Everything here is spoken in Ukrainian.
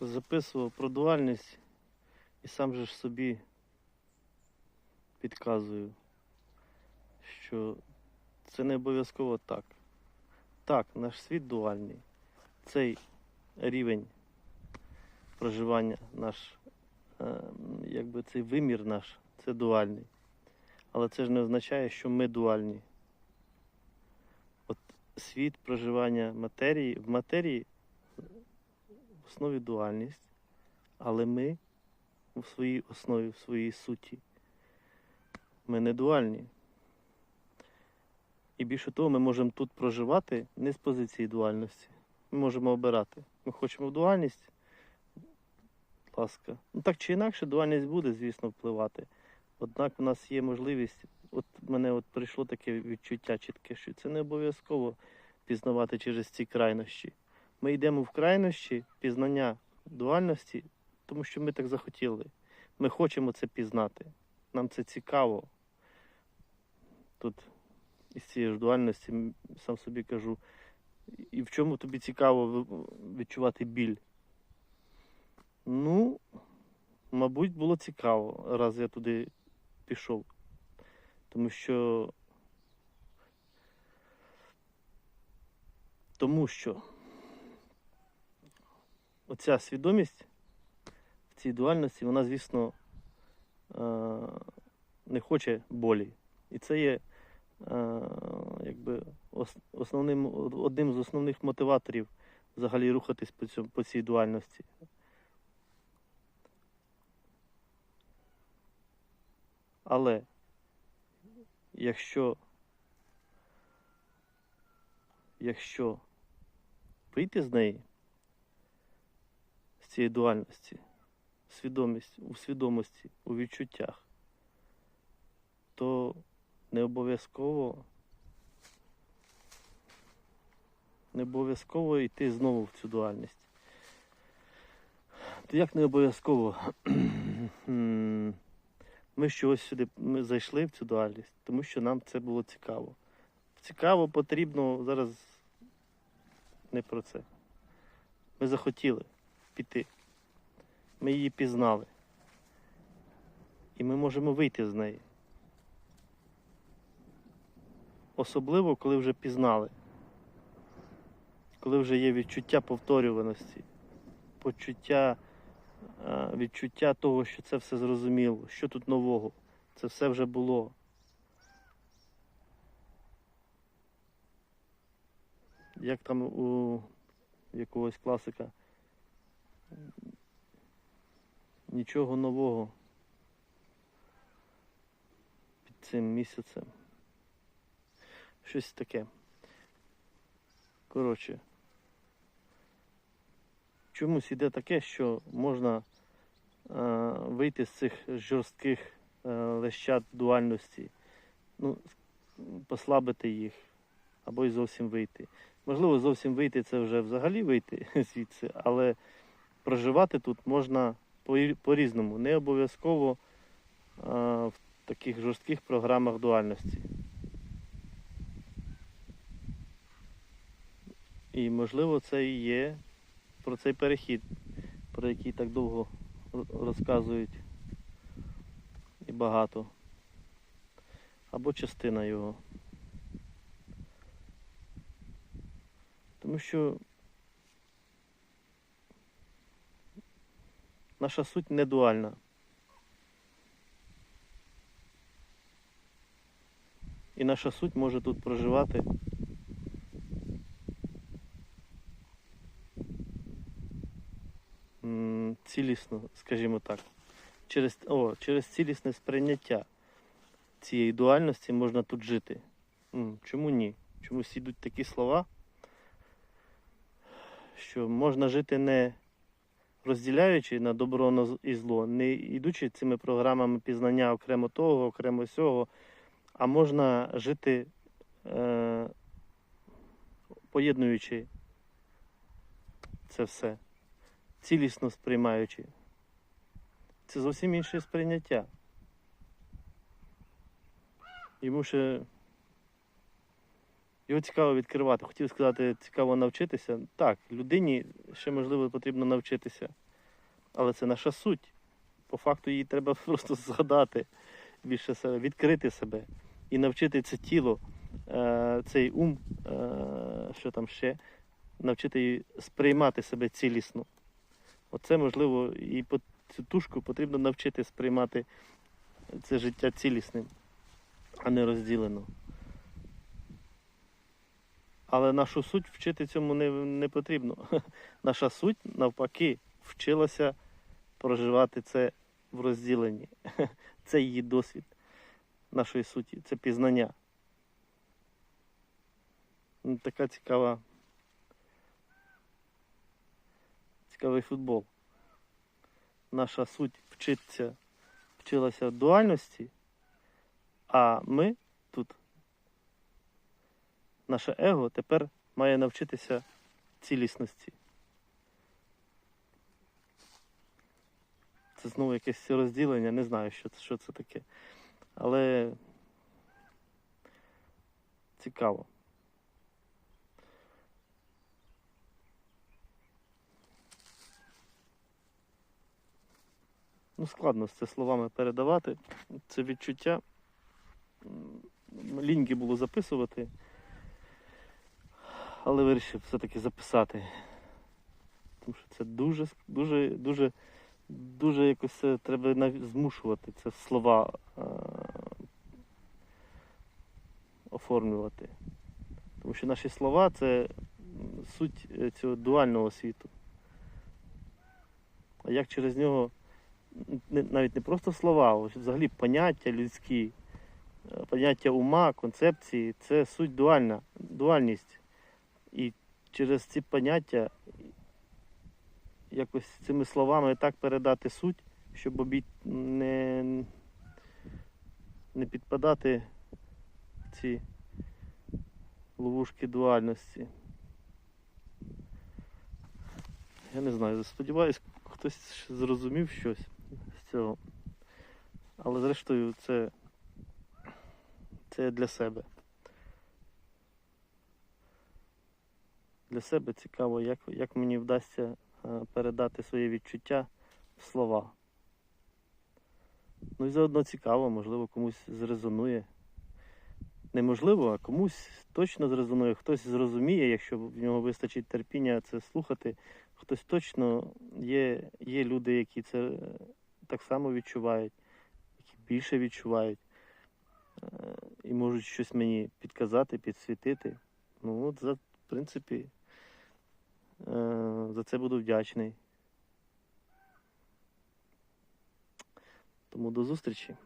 Записував про дуальність і сам же ж собі підказую, що це не обов'язково так. Так, наш світ дуальний. Цей рівень проживання наш, е, якби цей вимір наш, це дуальний. Але це ж не означає, що ми дуальні. От світ проживання матерії в матерії основі дуальність, але ми в своїй основі, в своїй суті, ми не дуальні. І більше того, ми можемо тут проживати не з позиції дуальності. Ми можемо обирати. Ми хочемо в дуальність. Ласка. Ну так чи інакше, дуальність буде, звісно, впливати. Однак у нас є можливість, от мене от прийшло таке відчуття чітке, що це не обов'язково пізнавати через ці крайнощі. Ми йдемо в крайнощі пізнання дуальності, тому що ми так захотіли. Ми хочемо це пізнати. Нам це цікаво. Тут із цієї ж дуальності сам собі кажу, і в чому тобі цікаво відчувати біль? Ну, мабуть, було цікаво, раз я туди пішов. Тому що. Тому що оця свідомість в цій дуальності, вона, звісно, е, не хоче болі. І це є е, якби основним, одним з основних мотиваторів взагалі рухатись по, цьому, по цій дуальності. Але якщо, якщо вийти з неї, з цієї дуальності, свідомість, у свідомості, у відчуттях, то не обов'язково не обов'язково йти знову в цю дуальність. То як не обов'язково? Ми що ось сюди ми зайшли в цю дуальність, тому що нам це було цікаво. Цікаво, потрібно зараз не про це. Ми захотіли піти. Ми її пізнали. І ми можемо вийти з неї. Особливо, коли вже пізнали. Коли вже є відчуття повторюваності, почуття, е, відчуття того, що це все зрозуміло, що тут нового, це все вже було. Як там у якогось класика. Нічого нового під цим місяцем. Щось таке. Коротше. Чомусь іде таке, що можна е, вийти з цих жорстких е, лещат дуальності, ну, послабити їх, або й зовсім вийти. Можливо, зовсім вийти це вже взагалі вийти звідси, але проживати тут можна по- по-різному, не обов'язково в таких жорстких програмах дуальності. І можливо це і є про цей перехід, про який так довго розказують і багато. Або частина його. Тому що наша суть не дуальна. І наша суть може тут проживати цілісно, скажімо так. Через, о, через цілісне сприйняття цієї дуальності можна тут жити. Чому ні? Чомусь йдуть такі слова, що можна жити не розділяючи на добро і зло, не йдучи цими програмами пізнання окремо того, окремо сього, а можна жити е, поєднуючи це все, цілісно сприймаючи. Це зовсім інше сприйняття. Йому ще Його цікаво відкривати. Хотів сказати, цікаво навчитися. Так, людині ще можливо потрібно навчитися. Але це наша суть. По факту її треба просто згадати більше себе, відкрити себе і навчити це тіло, е, цей ум, е, що там ще, навчити її сприймати себе цілісно. Оце можливо, і цю тушку потрібно навчити сприймати це життя цілісним, а не розділено. Але нашу суть вчити цьому не, не потрібно. Наша суть, навпаки, вчилася проживати це в розділенні. Це її досвід нашої суті, це пізнання. Ну, Така цікава. Цікавий футбол. Наша суть вчиться, вчилася в дуальності, а ми тут, наше его тепер має навчитися цілісності. Це знову якесь розділення, не знаю, що це, що це таке. Але цікаво. Ну, складно це словами передавати. Це відчуття. Ліньки було записувати, але вирішив все-таки записати. Тому що це дуже, дуже, дуже, дуже якось це треба змушувати це слова е- оформлювати. Тому що наші слова це суть е, цього дуального світу. А як через нього навіть не просто слова, а взагалі поняття людські, е, поняття ума, концепції це суть дуальна, дуальність. І через ці поняття якось цими словами так передати суть, щоб обід не, не підпадати в ці ловушки дуальності. Я не знаю, сподіваюсь, хтось зрозумів щось з цього. Але зрештою це, це для себе. Для себе цікаво, як, як мені вдасться е, передати своє відчуття в слова. Ну і заодно цікаво, можливо, комусь зрезонує. Неможливо, а комусь точно зрезонує, хтось зрозуміє, якщо в нього вистачить терпіння це слухати. Хтось точно є, є люди, які це е, так само відчувають, які більше відчувають е, і можуть щось мені підказати, підсвітити. Ну от за в принципі. Е, За це буду вдячний. Тому до зустрічі.